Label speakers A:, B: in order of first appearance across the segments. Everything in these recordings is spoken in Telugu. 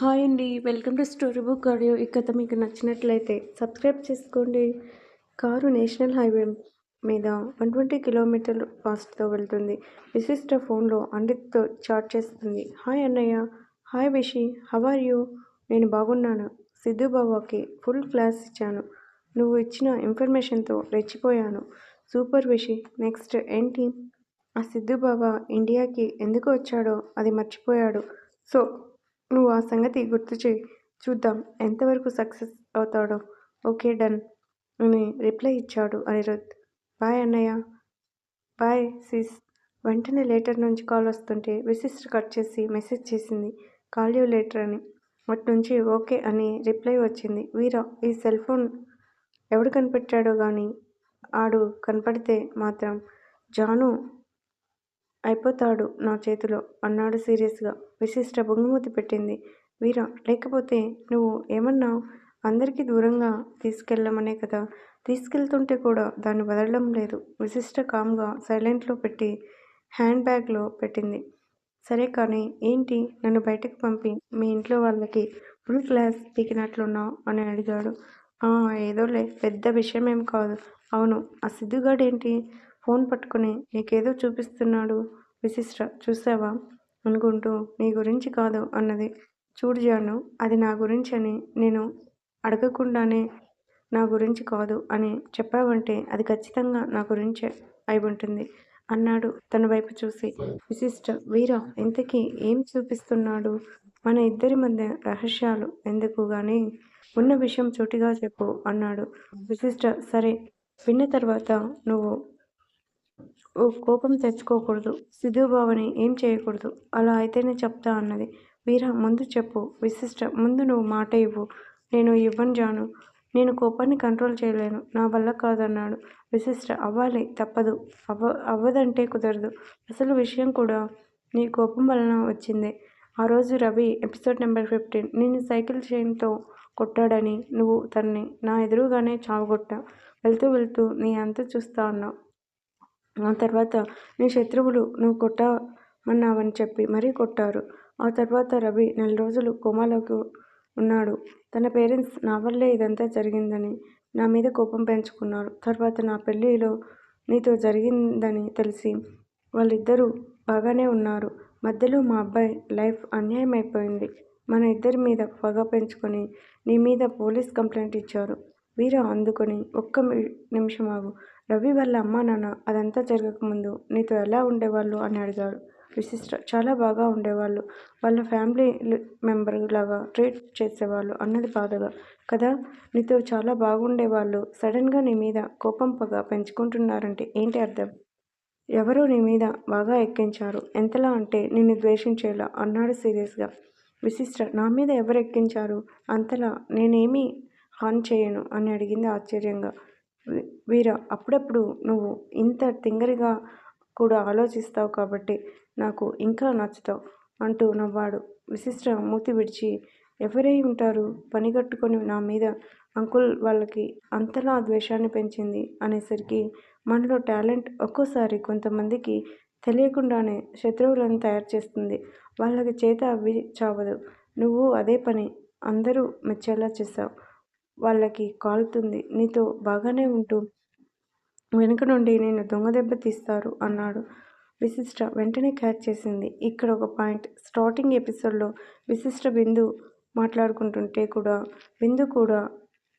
A: హాయ్ అండి. Welcome to story book audio. ఈ కథ మీకు నచ్చినట్లయితే సబ్స్క్రైబ్ చేసుకోండి. కారు నేషనల్ హైవే మీద వన్ ట్వంటీ కిలోమీటర్ ఫాస్ట్తో వెళ్తుంది. విశిష్ట ఫోన్లో అనిత్తో చాట్ చేస్తుంది. హాయ్ అన్నయ్య. Hi Vishi. How are you? నేను బాగున్నాను. సిద్ధు బాబాకి ఫుల్ క్లాస్ ఇచ్చాను. నువ్వు ఇచ్చిన ఇన్ఫర్మేషన్తో రెచ్చిపోయాను. సూపర్ విషి. నెక్స్ట్ ఏంటి? ఆ సిద్ధు బాబా ఇండియాకి ఎందుకు వచ్చాడో అది మర్చిపోయాడు. సో నువ్వు ఆ సంగతి గుర్తు చేయి. చూద్దాం. ఎంతవరకు సక్సెస్ అవుతాడో. Okay done. అని రిప్లై ఇచ్చాడు అనిరుద్ బాయ్ అన్నయ్య. Bye sis. వెంటనే లేటర్ నుంచి కాల్ వస్తుంటే విసిస్ట్ కట్ చేసి మెసేజ్ చేసింది. కాల్ యూ లేటర్ అని. అటు నుంచి ఓకే అని రిప్లై వచ్చింది. వీరా ఈ సెల్ ఫోన్ ఎవడు కనిపెట్టాడో కానీ ఆడు కనపడితే మాత్రం జాను అయిపోతాడు నా చేతిలో అన్నాడు సీరియస్గా. విశిష్ట బొంగుమూతి పెట్టింది. వీర లేకపోతే నువ్వు ఏమన్నావు అందరికీ దూరంగా తీసుకెళ్ళమనే కదా? తీసుకెళ్తుంటే కూడా దాన్ని వదలడం లేదు. విశిష్ట కామ్గా సైలెంట్లో పెట్టి హ్యాండ్ బ్యాగ్లో పెట్టింది. సరే కానీ ఏంటి నన్ను బయటకు పంపి మీ ఇంట్లో వాళ్ళకి ఫుల్ క్లాస్ పీకినట్లున్నావు అని అడిగాడు. ఏదోలే పెద్ద విషయం ఏం కాదు. అవును ఆ సిద్ధుగాడేంటి? ఫోన్ పట్టుకుని నీకేదో చూపిస్తున్నాడు. విశిష్ట చూసావా అనుకుంటూ నీ గురించి కాదు అన్నది. చూడు జాను అది నా గురించి అని నేను అడగకుండానే నా గురించి కాదు అని చెప్పావంటే అది ఖచ్చితంగా నా గురించే అయి ఉంటుంది అన్నాడు తన వైపు చూసి. విశిష్ట వీర ఇంతకీ ఏం చూపిస్తున్నాడు? మన ఇద్దరి మధ్య రహస్యాలు ఎందుకు కానీ ఉన్న విషయం చోటిగా చెప్పు అన్నాడు. విశిష్ట సరే విన్న తర్వాత నువ్వు కోపం తెచ్చుకోకూడదు. సిధుబావని ఏం చేయకూడదు. అలా అయితేనే చెప్తా అన్నది. వీర ముందు చెప్పు. విశిష్ట ముందు నువ్వు మాట ఇవ్వు. నేను ఇవ్వను జాను. నేను కోపాన్ని కంట్రోల్ చేయలేను. నా వల్ల కాదన్నాడు. విశిష్ట అవ్వాలి. తప్పదు. అవ్వ అవ్వదంటే కుదరదు. అసలు విషయం కూడా నీ కోపం వలన వచ్చిందే. ఆ రోజు రవి ఎపిసోడ్ నెంబర్ ఫిఫ్టీన్ నేను సైకిల్ చైన్తో కొట్టాడని నువ్వు తన్ని నా ఎదురుగానే చావగొట్టా. వెళ్తూ వెళ్తూ నీ అంత చూస్తా అన్నావు. ఆ తర్వాత నీ శత్రువులు నువ్వు కొట్టమన్నావని చెప్పి మరీ కొట్టారు. ఆ తర్వాత రవి నెల రోజులు కోమాలోకి ఉన్నాడు. తన పేరెంట్స్ నా వల్లే ఇదంతా జరిగిందని నా మీద కోపం పెంచుకున్నారు. తర్వాత నా పెళ్ళిలో నీతో జరిగిందని తెలిసి వాళ్ళిద్దరూ బాగానే ఉన్నారు. మధ్యలో మా అబ్బాయి లైఫ్ అన్యాయం అయిపోయింది. మన ఇద్దరి మీద పగ పెంచుకొని నీ మీద పోలీస్ కంప్లైంట్ ఇచ్చారు. వీర అందుకొని ఒక్క నిమిషం ఆగు. రవి వాళ్ళ అమ్మా నాన్న అదంతా జరగకముందు నీతో ఎలా ఉండేవాళ్ళు అని అడిగాడు. విశిష్ట చాలా బాగా ఉండేవాళ్ళు. వాళ్ళ ఫ్యామిలీ మెంబర్ లాగా ట్రీట్ చేసేవాళ్ళు అన్నది బాధగా. కదా నీతో చాలా బాగుండేవాళ్ళు. సడన్గా నీ మీద కోపం పగ పెంచుకుంటున్నారంటే ఏంటి అర్థం? ఎవరో నీ మీద బాగా ఎక్కించారు. ఎంతలా అంటే నిన్ను ద్వేషించేలా అన్నాడు సీరియస్గా. విశిష్ట నా మీద ఎవరు ఎక్కించారు అంతలా నేనేమీ హాన్ చేయను అని అడిగింది ఆశ్చర్యంగా. వీర అప్పుడప్పుడు నువ్వు ఇంత తింగరిగా కూడా ఆలోచిస్తావు కాబట్టి నాకు ఇంకా నచ్చుతావు అంటూ నవ్వాడు. విశిష్ట మూతి విడిచి ఎవరై ఉంటారు? పని కట్టుకొని నా మీద అంకుల్ వాళ్ళకి అంతలా ద్వేషాన్ని పెంచింది అనేసరికి మనలో టాలెంట్ ఒక్కోసారి కొంతమందికి తెలియకుండానే శత్రువులను తయారు చేస్తుంది. వాళ్ళకి చేత అవి చావదు. నువ్వు అదే పని అందరూ మెచ్చేలా చేశావు. వాళ్ళకి కాలుతుంది. నీతో బాగానే ఉంటూ. వెనుక నుండి నేను దొంగ దెబ్బ తీస్తారు అన్నాడు విశిష్ట. వెంటనే క్యాచ్ చేసింది. ఇక్కడ ఒక పాయింట్. స్టార్టింగ్ ఎపిసోడ్లో విశిష్ట బిందు మాట్లాడుకుంటుంటే కూడా బిందు కూడా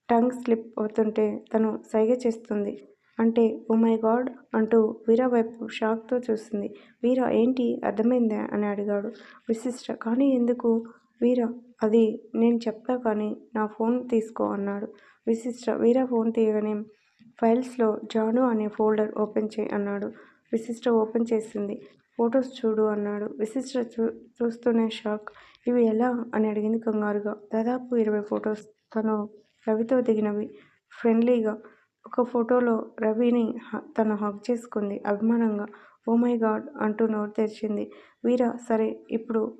A: టంగ్ స్లిప్ అవుతుంటే తను సైగ చేస్తుంది. అంటే ఓ మై గాడ్ అంటూ వీరా వైపు షాక్తో చూసింది వీరా ఏంటి? అర్థమైందా? అని అడిగాడు విశిష్ట. కానీ ఎందుకు? వీరా అది నేను చెప్తా కానీ నా ఫోన్ తీసుకో అన్నాడు. విశిష్ట వీరా ఫోన్ తీయగానే ఫైల్స్లో జాను అనే ఫోల్డర్ ఓపెన్ చేయి అన్నాడు. విశిష్ట ఓపెన్ చేసింది. ఫొటోస్ చూడు అన్నాడు. విశిష్ట చూ చూస్తూనే షాక్. ఇవి ఎలా? అని అడిగింది కంగారుగా. దాదాపు ఇరవై ఫొటోస్. తను రవితో దిగినవి. ఫ్రెండ్లీగా. ఒక ఫోటోలో రవిని తను హక్ చేసుకుంది. అభిమానంగా. ఓ మై గాడ్ అంటూ నోరు తెరిచింది. వీరా సరే ఇప్పుడు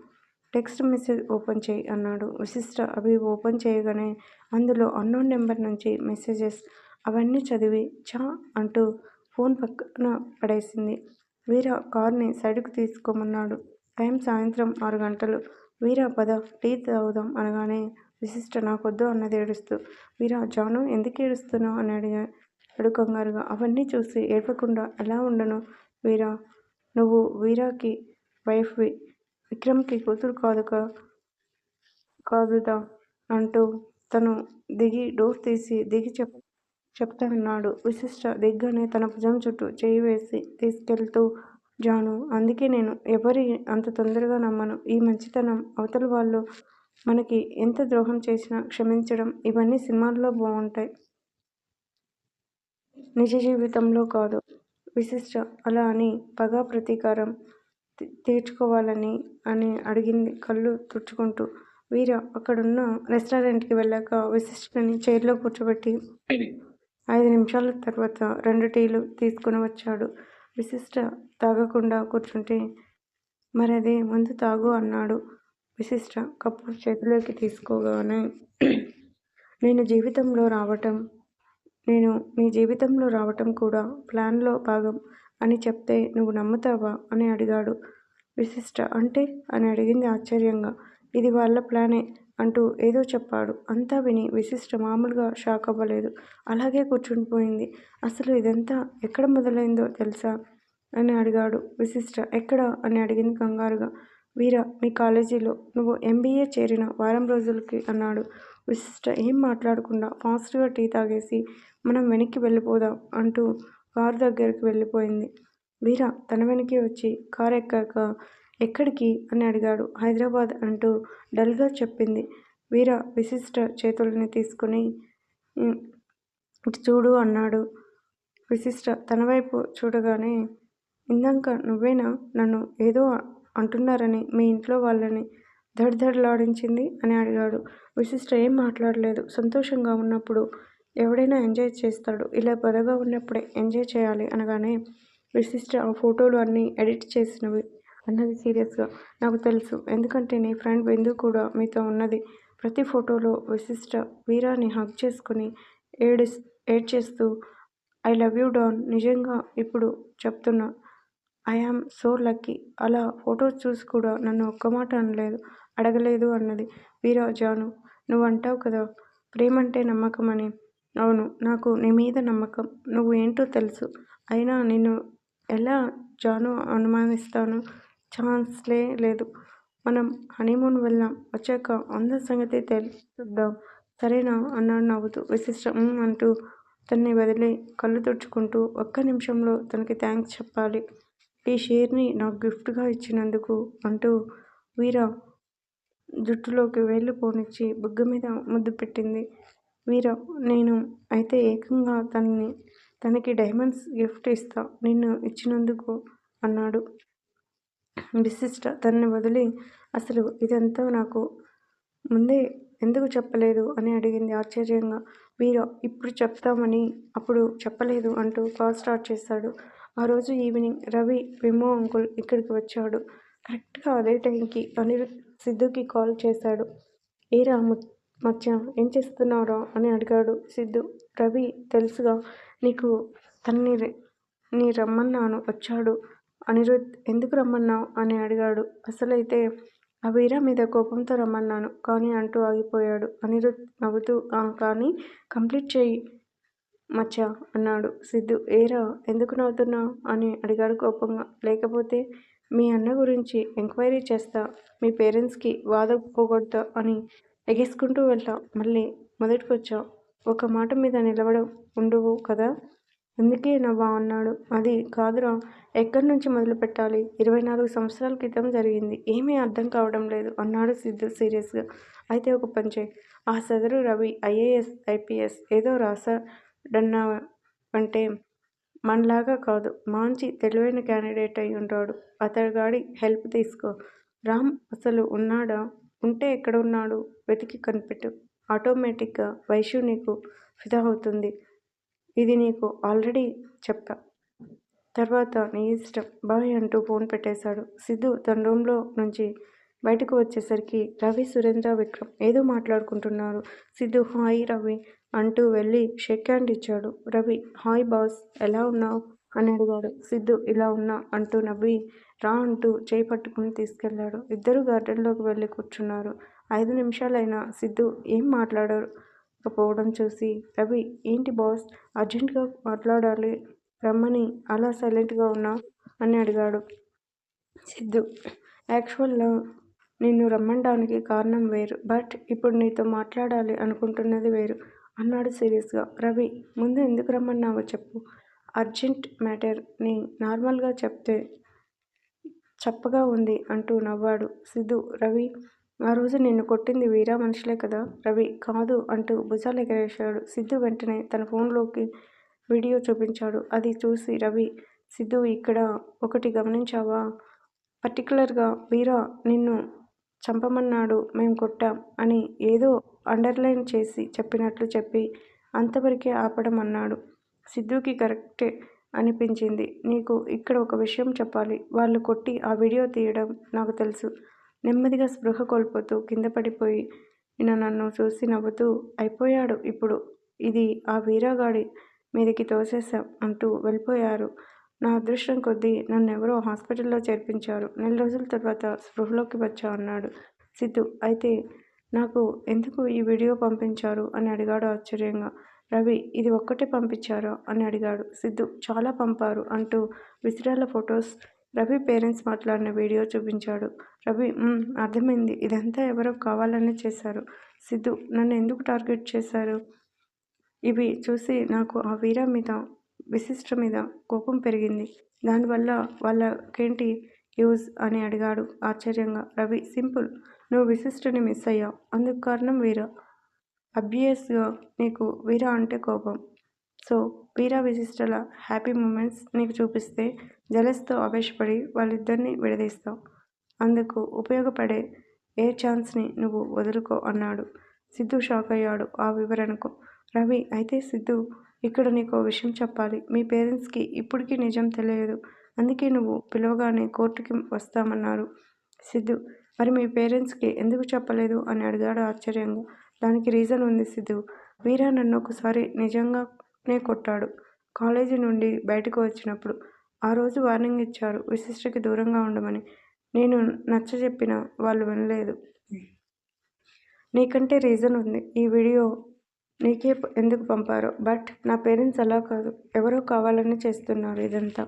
A: టెక్స్ట్ మెసేజ్ ఓపెన్ చేయి అన్నాడు విశిష్ట అవి ఓపెన్ చేయగానే అందులో అన్నోన్ నెంబర్ నుంచి మెసేజెస్ అవన్నీ చదివి చా అంటూ ఫోన్ పక్కన పడేసింది వీర కార్ని సైడ్కు తీసుకోమన్నాడు టైం సాయంత్రం ఆరు గంటలు వీరా పద టీ తాగుదాం అనగానే విశిష్ట నాకొద్దు అన్నది ఏడుస్తూ. వీరా జాను ఎందుకు ఏడుస్తున్నావు అని అడిగా అడు కంగారుగా. అవన్నీ చూసి ఏడవకుండా ఎలా ఉండను వీరా? నువ్వు వీరాకి వైఫ్వి. విక్రమ్కి కూతురు కాదుగా కాదుదా అంటూ తను దిగి డోర్ తీసి దిగి చెప్ చెప్తా అన్నాడు. విశిష్ట దిగ్గానే తన భుజం చుట్టూ చేయి వేసి తీసుకెళ్తూ జాను అందుకే నేను ఎవరి అంత తొందరగా నమ్మను. ఈ మంచితనం, అవతల వాళ్ళు మనకి ఎంత ద్రోహం చేసినా క్షమించడం ఇవన్నీ సినిమాల్లో బాగుంటాయి నిజ జీవితంలో కాదు. విశిష్ట అలా అని పగ, ప్రతీకారం తీర్చుకోవాలని అని అడిగింది కళ్ళు తుడుచుకుంటూ. వీర అక్కడున్న రెస్టారెంట్కి వెళ్ళాక విశిష్టని చైర్లో కూర్చోబెట్టి ఐదు నిమిషాల తర్వాత రెండు టీలు తీసుకుని వచ్చాడు. విశిష్ట తాగకుండా కూర్చుంటే మరి అదే ముందు తాగు అన్నాడు. విశిష్ట కప్పు చేతిలోకి తీసుకోగానే నేను జీవితంలో రావటం నేను నీ జీవితంలో రావటం కూడా ప్లాన్లో భాగం అని చెప్తే నువ్వు నమ్ముతావా అని అడిగాడు. విశిష్ట అంటే అని అడిగింది ఆశ్చర్యంగా. ఇది వాళ్ళ ప్లానే అంటూ ఏదో చెప్పాడు. అంతా విని విశిష్ట మామూలుగా షాక్ అవ్వలేదు. అలాగే కూర్చుండిపోయింది. అసలు ఇదంతా ఎక్కడ మొదలైందో తెలుసా? అని అడిగాడు విశిష్ట. ఎక్కడ? అని అడిగింది కంగారుగా. వీరా మీ కాలేజీలో నువ్వు ఎంబీఏ చేరిన వారం రోజులకి అన్నాడు. విశిష్ట ఏం మాట్లాడకుండా ఫాస్ట్గా టీ తాగేసి మనం వెనక్కి వెళ్ళిపోదాం అంటూ కారు దగ్గరికి వెళ్ళిపోయింది. వీర తన వెనకే వచ్చి కారు ఎక్కాక ఎక్కడికి? అని అడిగాడు. హైదరాబాద్ అంటూ డల్గా చెప్పింది. వీర విశిష్ట చేతులని తీసుకుని ఇటు చూడు అన్నాడు. విశిష్ట తన వైపు చూడగానే ఇందాక నువ్వేనా నన్ను ఏదో అంటున్నారని మీ ఇంట్లో వాళ్ళని దడదడలాడించింది అని అడిగాడు. విశిష్ట ఏం మాట్లాడలేదు. సంతోషంగా ఉన్నప్పుడు ఎవడైనా ఎంజాయ్ చేస్తాడు. ఇలా బాధగా ఉన్నప్పుడే ఎంజాయ్ చేయాలి అనగానే విశిష్ట ఆ ఫోటోలు అన్నీ ఎడిట్ చేసినవి అన్నది సీరియస్గా. నాకు తెలుసు. ఎందుకంటే నీ ఫ్రెండ్ బిందు కూడా మీతో ఉన్నది. ప్రతి ఫోటోలో విశిష్ట వీరాని హగ్ చేసుకుని ఏడిస్ చేస్తూ ఐ లవ్ యూ డాన్ నిజంగా ఇప్పుడు చెప్తున్నా ఐయామ్ సో లక్కీ అలా ఫోటోస్ చూసి కూడా నన్ను ఒక్క మాట అనలేదు అడగలేదు అన్నది. వీరా జాను నువ్వు అంటావు కదా ప్రేమంటే నమ్మకం అని. అవును నాకు నీ మీద నమ్మకం. నువ్వు ఏంటో తెలుసు. అయినా నిన్ను ఎలా జాను అనుమానిస్తాను? ఛాన్స్లే లేదు. మనం హనీమూన్ వెళ్దాం. వచ్చాక అందరి సంగతి తెలుసుద్దాం. సరేనా? అన్నాడు నవ్వుతూ. విశిష్టం అంటూ తన్ని వదిలి కళ్ళు తుడుచుకుంటూ ఒక్క నిమిషంలో తనకి థ్యాంక్స్ చెప్పాలి. ఈ షేర్ని నాకు గిఫ్ట్గా ఇచ్చినందుకు అంటూ వీర జుట్టులోకి వేళ్ళు పోనిచ్చి బుగ్గ మీద ముద్దు పెట్టింది. వీర నేను అయితే ఏకంగా తనని తనకి డైమండ్స్ గిఫ్ట్ ఇస్తా నిన్ను ఇచ్చినందుకు అన్నాడు. విశిష్ట తనని వదిలి అసలు ఇదంతా నాకు ముందే ఎందుకు చెప్పలేదు అని అడిగింది ఆశ్చర్యంగా. వీర ఇప్పుడు చెప్తామని అప్పుడు చెప్పలేదు అంటూ కాల్ స్టార్ట్ చేశాడు. ఆ రోజు ఈవినింగ్ రవి విమో అంకుల్ ఇక్కడికి వచ్చాడు. కరెక్ట్గా అదే టైంకి అనిరుద్ సిద్ధుకి కాల్ చేశాడు. ఏరా మచ్చా ఏం చేస్తున్నావురా అని అడిగాడు సిద్ధు. రవి తెలుసుగా నీకు తన్ని నీ రమ్మన్నాను వచ్చాడు. అనిరుద్ ఎందుకు రమ్మన్నావ్? అని అడిగాడు. అసలైతే ఆ మీద కోపంతో రమ్మన్నాను కానీ అంటూ ఆగిపోయాడు. అనిరుద్ నవ్వుతూ కానీ కంప్లీట్ చేయి మచ్చ అన్నాడు సిద్ధు. ఏరా ఎందుకు నవ్వుతున్నావు అని అడిగాడు కోపంగా. లేకపోతే మీ అన్న గురించి ఎంక్వైరీ చేస్తా మీ పేరెంట్స్కి వాద పోగొడతా అని ఎగేసుకుంటూ వెళ్ళావ్. మళ్ళీ మొదటికి వచ్చావు ఒక మాట మీద నిలబడ ఉండవు కదా? అందుకే నవ్వా అన్నాడు. అది కాదురా ఎక్కడి నుంచి మొదలు పెట్టాలి? ఇరవై నాలుగు సంవత్సరాల క్రితం జరిగింది. ఏమీ అర్థం కావడం లేదు అన్నాడు సిద్ధు సీరియస్గా. అయితే ఒక పని ఆ సదరు రవి ఐఏఎస్, ఐపీఎస్ ఏదో రాశాడన్నావంటే మనలాగా కాదు. మంచి తెలివైన క్యాండిడేట్ అయి ఉంటాడు. అతగాడి హెల్ప్ తీసుకో. రామ్ అసలు ఉన్నాడా? ఉంటే ఎక్కడ ఉన్నాడు? వెతికి కనిపెట్టు. ఆటోమేటిక్గా వైశ్యు నీకు ఫిదా అవుతుంది. ఇది నీకు ఆల్రెడీ చెప్పా. తర్వాత నీ ఇష్టం. బాయ్ అంటూ ఫోన్ పెట్టేశాడు. సిద్ధు తన రూమ్లో నుంచి బయటకు వచ్చేసరికి రవి, సురేంద్ర, విక్రమ్ ఏదో మాట్లాడుకుంటున్నారు. సిద్ధు హాయ్ రవి అంటూ వెళ్ళి షేక్ హ్యాండ్ ఇచ్చాడు. రవి హాయ్ బాస్ ఎలా ఉన్నావు అని అడిగాడు. సిద్ధు ఇలా ఉన్నా అంటూ నవ్వి రా అంటూ చేయి పట్టుకుని తీసుకెళ్ళాడు. ఇద్దరు గార్డెన్లోకి వెళ్ళి కూర్చున్నారు. ఐదు నిమిషాలైనా సిద్ధు ఏం మాట్లాడకపోవడం చూసి రవి ఏంటి బాస్? అర్జెంటుగా మాట్లాడాలి రమ్మని అలా సైలెంట్గా ఉన్నా? అని అడిగాడు. సిద్ధు యాక్చువల్గా నిన్ను రమ్మడానికి కారణం వేరు బట్ ఇప్పుడు నీతో మాట్లాడాలి అనుకుంటున్నది వేరు అన్నాడు సీరియస్గా. రవి ముందు ఎందుకు రమ్మన్నావో చెప్పు. అర్జెంట్ మ్యాటర్ని నార్మల్గా చెప్తే చప్పగా ఉంది అంటూ నవ్వాడు సిద్ధు. రవి ఆ రోజు నిన్ను కొట్టింది వీరా మనుషులే కదా? రవి కాదు అంటూ భుజాలు ఎగరేశాడు. సిద్ధు వెంటనే తన ఫోన్లోకి వీడియో చూపించాడు. అది చూసి రవి సిద్ధు ఇక్కడ ఒకటి గమనించావా? పర్టికులర్గా వీరా నిన్ను చంపమన్నాడు మేము కొట్టాం అని ఏదో అండర్లైన్ చేసి చెప్పినట్లు చెప్పి అంతవరకే ఆపడం అన్నాడు సిద్ధుకి కరెక్టే అనిపించింది. నీకు ఇక్కడ ఒక విషయం చెప్పాలి. వాళ్ళు కొట్టి ఆ వీడియో తీయడం నాకు తెలుసు. నెమ్మదిగా స్పృహ కోల్పోతూ కింద పడిపోయి ఈయన నన్ను చూసి నవ్వుతూ అయిపోయాడు ఇప్పుడు. ఇది ఆ వీరాగాడి మీదకి తోసేశాం అంటూ వెళ్ళిపోయారు. నా అదృష్టం కొద్దీ నన్ను ఎవరో హాస్పిటల్లో చేర్పించారు. నెల రోజుల తర్వాత స్పృహలోకి వచ్చా అన్నాడు సిద్ధు. అయితే నాకు ఎందుకు ఈ వీడియో పంపించారు అని అడిగాడు ఆశ్చర్యంగా. రవి ఇది ఒక్కటే పంపించారా? అని అడిగాడు. సిద్ధు చాలా పంపారు అంటూ విసిరాల ఫొటోస్ రవి పేరెంట్స్ మాట్లాడిన వీడియో చూపించాడు. రవి అర్థమైంది. ఇదంతా ఎవరో కావాలనే చేశారు. సిద్ధు నన్ను ఎందుకు టార్గెట్ చేశారు? ఇవి చూసి నాకు ఆ వీర మీద విశిష్ట మీద కోపం పెరిగింది. దానివల్ల వాళ్ళకేంటి యూజ్ అని అడిగాడు ఆశ్చర్యంగా. రవి సింపుల్. నువ్వు విశిష్టని మిస్ అయ్యావు. అందుకు కారణం వీర? అబ్వియస్గా నీకు వీర అంటే కోపం. సో వీరా విశిష్టల హ్యాపీ మూమెంట్స్ నీకు చూపిస్తే జలస్తో ఆవేశపడి వాళ్ళిద్దరిని విడదీస్తావు. అందుకు ఉపయోగపడే ఏ ఛాన్స్ని నువ్వు వదులుకో అన్నాడు. సిద్ధు షాక్ అయ్యాడు. ఆ వివరణకు రవి అయితే సిద్ధు ఇక్కడ నీకు విషయం చెప్పాలి. మీ పేరెంట్స్కి ఇప్పటికీ నిజం తెలియదు. అందుకే నువ్వు పిలవగానే కోర్టుకి వస్తామన్నారు. సిద్ధు మరి మీ పేరెంట్స్కి ఎందుకు చెప్పలేదు? అని అడిగాడు ఆశ్చర్యంగా. దానికి రీజన్ ఉంది సిద్ధు. వీరా నన్ను ఒకసారి నిజంగానే కొట్టాడు. కాలేజీ నుండి బయటకు వచ్చినప్పుడు ఆ రోజు వార్నింగ్ ఇచ్చారు విశిష్టకి దూరంగా ఉండమని. నేను నచ్చ చెప్పిన వాళ్ళు వినలేదు. నీకంటే రీజన్ ఉంది. ఈ వీడియో నీకే ఎందుకు పంపారో. బట్ నా పేరెంట్స్ అలా కాదు. ఎవరో కావాలని చేస్తున్నారు ఇదంతా.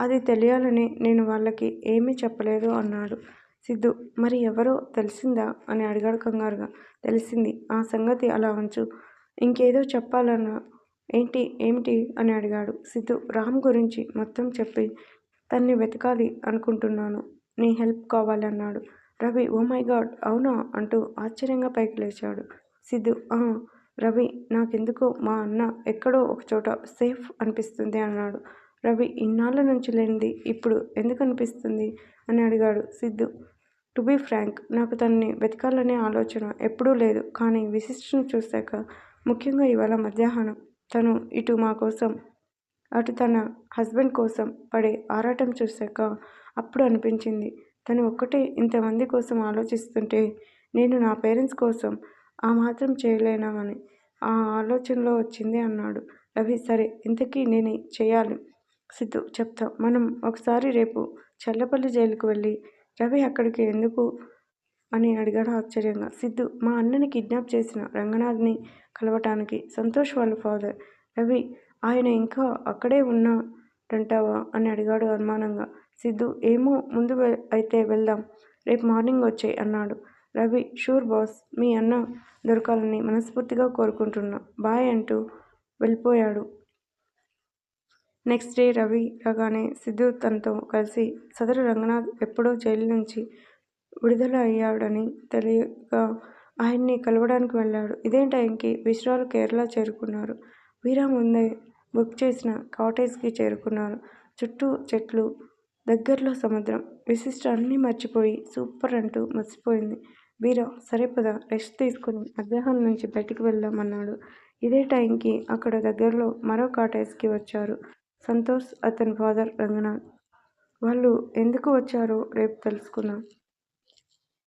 A: అది తెలియాలని నేను వాళ్ళకి ఏమీ చెప్పలేదు అన్నాడు. సిద్ధు మరి ఎవరో తెలిసిందా? అని అడిగాడు కంగారుగా. తెలిసింది. ఆ సంగతి అలా ఉంచు. ఇంకేదో చెప్పాలన్నా ఏంటి ఏమిటి? అని అడిగాడు. సిద్ధు రామ్ గురించి మొత్తం చెప్పి తన్ని వెతకాలి అనుకుంటున్నాను. నీ హెల్ప్ కావాలన్నాడు. రవి ఓ మై గాడ్ అవునా? అంటూ ఆశ్చర్యంగా పైకి లేచాడు. సిద్ధు రవి నాకెందుకో మా అన్న ఎక్కడో ఒక చోట సేఫ్ అనిపిస్తుంది అన్నాడు. రవి ఇన్నాళ్ళ నుంచి లేనిది ఇప్పుడు ఎందుకు అనిపిస్తుంది? అని అడిగాడు సిద్ధు. టు బీ ఫ్రాంక్ నాకు తనని వెతకాలనే ఆలోచన ఎప్పుడూ లేదు. కానీ విశిష్టను చూశాక ముఖ్యంగా ఇవాళ మధ్యాహ్నం తను ఇటు మా కోసం అటు తన హస్బెండ్ కోసం పడే ఆరాటం చూశాక అప్పుడు అనిపించింది. తను ఒక్కటే ఇంతమంది కోసం ఆలోచిస్తుంటే నేను నా పేరెంట్స్ కోసం ఆ మాత్రం చేయలేనామని ఆ ఆలోచనలో వచ్చింది అన్నాడు. రవి సరే ఇంతకీ నేను చేయాలి. సిద్ధు చెప్తా. మనం ఒకసారి రేపు చల్లపల్లి జైలుకు వెళ్ళి రవి అక్కడికి ఎందుకు? అని అడిగాడు ఆశ్చర్యంగా. సిద్ధు మా అన్నని కిడ్నాప్ చేసిన రంగనాథ్ని కలవటానికి సంతోష్ వాళ్ళ ఫాదర్. రవి ఆయన ఇంకా అక్కడే ఉన్నాడంటావా? అని అడిగాడు అనుమానంగా. సిద్ధు ఏమో ముందు అయితే వెళ్దాం. రేపు మార్నింగ్ వచ్చాయి అన్నాడు. రవి షూర్ బాస్ మీ అన్న దొరకాలని మనస్ఫూర్తిగా కోరుకుంటున్నా. బాయ్ అంటూ వెళ్ళిపోయాడు. నెక్స్ట్ డే రవి రాగానే సిద్ధు తనతో కలిసి సదరు రంగనాథ్ ఎప్పుడో జైలు నుంచి విడుదల అయ్యాడని తెలియగా ఆయన్ని కలవడానికి వెళ్ళాడు. ఇదే టైంకి విశ్రాలు కేరళ చేరుకున్నారు. వీరా ముందే బుక్ చేసిన కాటేజ్కి చేరుకున్నారు. చుట్టూ చెట్లు దగ్గరలో సముద్రం. విశిష్ట అన్నీ మర్చిపోయి సూపర్ అంటూ మర్చిపోయింది. వీరా సరే పద రెస్ట్ తీసుకుని అగ్రహం నుంచి బయటికి వెళ్దామన్నాడు ఇదే టైంకి అక్కడ దగ్గరలో మరో కాటేజ్కి వచ్చారు. సంతోష్ అతని ఫాదర్ రంగనాథ్. వాళ్ళు ఎందుకు వచ్చారో రేపు తెలుసుకుందాం.